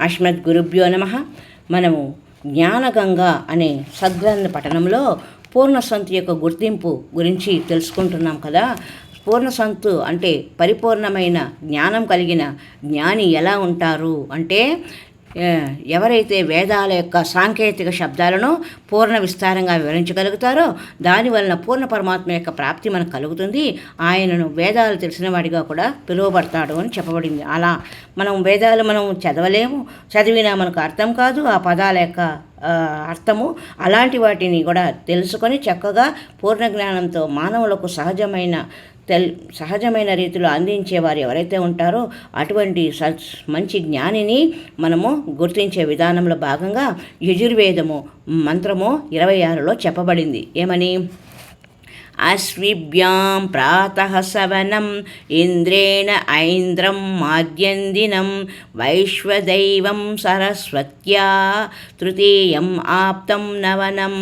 అస్మద్ గురుభ్యో నమ. మనము జ్ఞానగంగ అనే సద్గ్రంథ పఠనంలో పూర్ణసంతు యొక్క గుర్తింపు గురించి తెలుసుకుంటున్నాం కదా. పూర్ణసంతు అంటే పరిపూర్ణమైన జ్ఞానం కలిగిన జ్ఞాని ఎలా ఉంటారు అంటే ఎవరైతే వేదాల యొక్క సాంకేతిక శబ్దాలను పూర్ణ విస్తారంగా వివరించగలుగుతారో దానివలన పూర్ణ పరమాత్మ యొక్క ప్రాప్తి మనకు కలుగుతుంది. ఆయనను వేదాలు తెలిసిన వాడిగా కూడా పిలువబడతాడు అని చెప్పబడింది. అలా మనం వేదాలు మనం చదవలేము. చదివినా మనకు అర్థం కాదు. ఆ పదాల యొక్క అర్థము. అలాంటి వాటిని కూడా తెలుసుకొని చక్కగా పూర్ణ జ్ఞానంతో మానవులకు సహజమైన తెల్ సహజమైన రీతిలో అందించే వారు ఎవరైతే ఉంటారో అటువంటి స- మంచి జ్ఞానిని మనము గుర్తించే విధానంలో భాగంగా యజుర్వేదము మంత్రము ఇరవై ఆరులో చెప్పబడింది. ఏమని? అశ్విభ్యాం ప్రాతః సవనం ఇంద్రేణ ఐంద్రం మాద్యందినం వైశ్వదైవం సరస్వత్యా తృతీయం ఆప్తం నవనం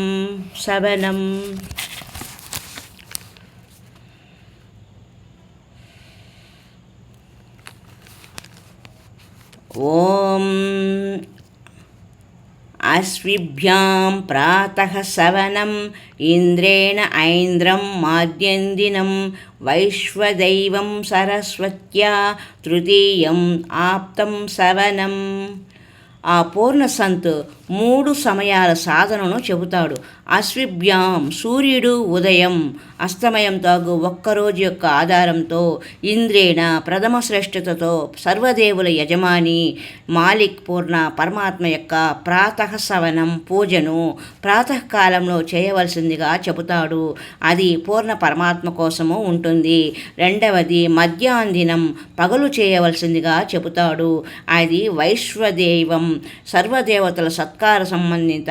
సవనం ఓం అశ్విభ్యాం ప్రాతః సవనం ఇంద్రేణ ఐంద్రం మాద్యందినం వైశ్వదైవం సరస్వత్యా తృతీయం ఆప్తం సవనం ఆ పూర్ణ సంత్ మూడు సమయాల సాధనను చెబుతాడు. అశ్విభ్యాం సూర్యుడు ఉదయం అస్తమయం తాగు ఒక్కరోజు యొక్క ఆధారంతో ఇంద్రేణ ప్రథమ శ్రేష్ఠతతో సర్వదేవుల యజమాని మాలిక్ పూర్ణ పరమాత్మ యొక్క ప్రాతః సవనం పూజను ప్రాతకాలంలో చేయవలసిందిగా చెబుతాడు. అది పూర్ణ పరమాత్మ కోసము ఉంటుంది. రెండవది మధ్యాహ్నం పగలు చేయవలసిందిగా చెబుతాడు. అది వైశ్వదేవం సర్వదేవతల సత్కార సంబంధిత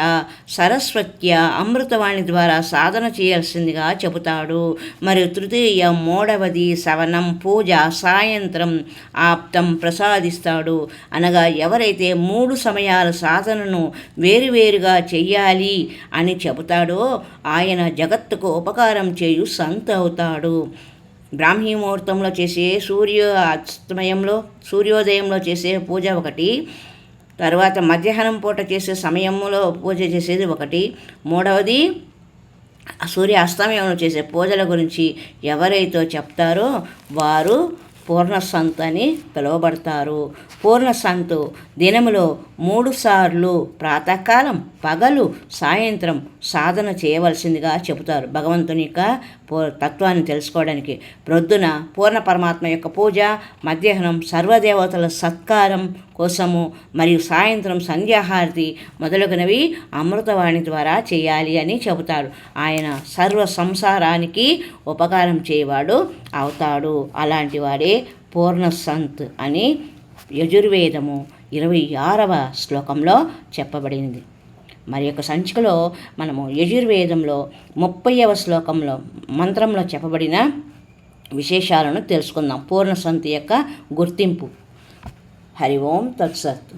సరస్వత్య అమృతవాణి ద్వారా సాధన చేయాల్సిందిగా చెబుతాడు. మరియు తృతీయ మూడవది శవనం పూజ సాయంత్రం ఆప్తం ప్రసాదిస్తాడు. అనగా ఎవరైతే మూడు సమయాల సాధనను వేరువేరుగా చెయ్యాలి అని చెబుతాడో ఆయన జగత్తుకు ఉపకారం చేయు సంత అవుతాడు. బ్రాహ్మీ ముహూర్తంలో చేసే సూర్య అస్తమయంలో సూర్యోదయంలో చేసే పూజ ఒకటి తర్వాత మధ్యాహ్నం పూట చేసే సమయంలో పూజ చేసేది ఒకటి. మూడవది సూర్య అస్తమయంలో చేసే పూజల గురించి ఎవరైతే చెప్తారో వారు పూర్ణసంత్ అని పిలువబడతారు. పూర్ణసంత్ దినములో మూడు సార్లు ప్రాతకాలం పగలు సాయంత్రం సాధన చేయవలసిందిగా చెబుతారు. భగవంతుని యొక్క పూ తత్వాన్ని తెలుసుకోవడానికి. ప్రొద్దున పూర్ణ పరమాత్మ యొక్క పూజ మధ్యాహ్నం సర్వదేవతల సత్కారం కోసము మరియు సాయంత్రం సంధ్యాహారతి మొదలగునవి అమృతవాణి ద్వారా చేయాలి అని చెబుతాడు. ఆయన సర్వ సంసారానికి ఉపకారం చేయవాడు అవుతాడు. అలాంటి వాడే పూర్ణ సంత్ అని యజుర్వేదము ఇరవై ఆరవ శ్లోకంలో చెప్పబడింది. మరి యొక్క సంచికలో మనము యజుర్వేదంలో ముప్పైవ శ్లోకంలో మంత్రంలో చెప్పబడిన విశేషాలను తెలుసుకుందాం. పూర్ణసంతి యొక్క గుర్తింపు. हरिओं तत्सत्